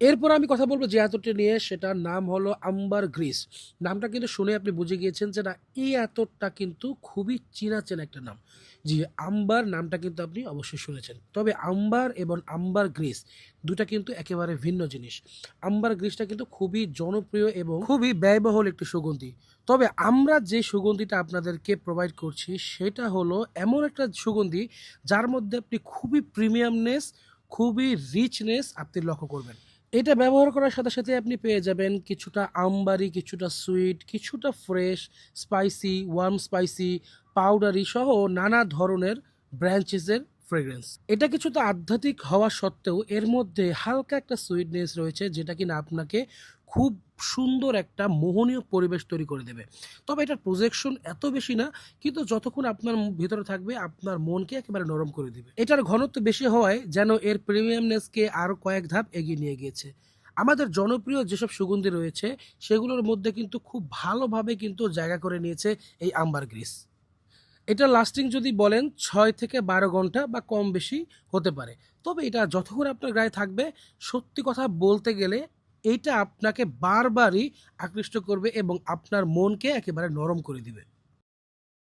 এরপর আমি কথা বলব যে এতটা নিয়ে, সেটার নাম হলো আম্বার গ্রিস। নামটা কিন্তু শুনে আপনি বুঝে গিয়েছেন যে না এই এতটা কিন্তু খুবই চেনা চেনা একটা নাম। জি আম্বার নামটা কিন্তু আপনি অবশ্যই শুনেছেন। তবে আম্বার এবং আম্বার গ্রিস দুটা কিন্তু একেবারে ভিন্ন জিনিস। আম্বার গ্রিসটা কিন্তু খুবই জনপ্রিয় এবং খুবই ব্যয়বহুল একটি সুগন্ধি। তবে আমরা যে সুগন্ধিটা আপনাদেরকে প্রোভাইড করছি, সেটা হলো এমন একটা সুগন্ধি যার মধ্যে আপনি খুবই প্রিমিয়ামনেস খুবই রিচনেস আপনি লক্ষ্য করবেন। এটা ব্যবহার করার সাথে সাথে আপনি পেয়ে যাবেন কিছুটা আমবারি কিছুটা সুইট, কিছুটা fresh, spicy, warm spicy, powdery সহ নানা ধরনের ব্রাঞ্চেসের ফ্রেগ্রেন্স এটা কিছুটা আধ্যাত্মিক হওয়া সত্ত্বেও এর মধ্যে হালকা একটা সুইটনেস রয়েছে, যেটা কিনা আপনাকে খুব সুন্দর একটা মোহনীয় পরিবেশ তৈরি করে দেবে। তবে এটার প্রজেকশন এত বেশি না, কিন্তু যতক্ষণ আপনার ভিতরে থাকবে, আপনার মনকে একেবারে নরম করে দেবে। এটার ঘনত্ব বেশি হওয়ায় যেন এর প্রিমিয়ামনেসকে আরও কয়েক ধাপ এগিয়ে নিয়ে গিয়েছে। আমাদের জনপ্রিয় যেসব সুগন্ধি রয়েছে, সেগুলোর মধ্যে কিন্তু খুব ভালোভাবে কিন্তু জায়গা করে নিয়েছে এই আম্বার গ্রিস এটা লাস্টিং যদি বলেন ছয় থেকে বারো ঘণ্টা বা কম বেশি হতে পারে। তবে এটা যতক্ষণ আপনার গায়ে থাকবে, সত্যি কথা বলতে গেলে এটা আপনাকে বারবারই আকৃষ্ট করবে এবং আপনার মনকে একেবারে নরম করে দিবে।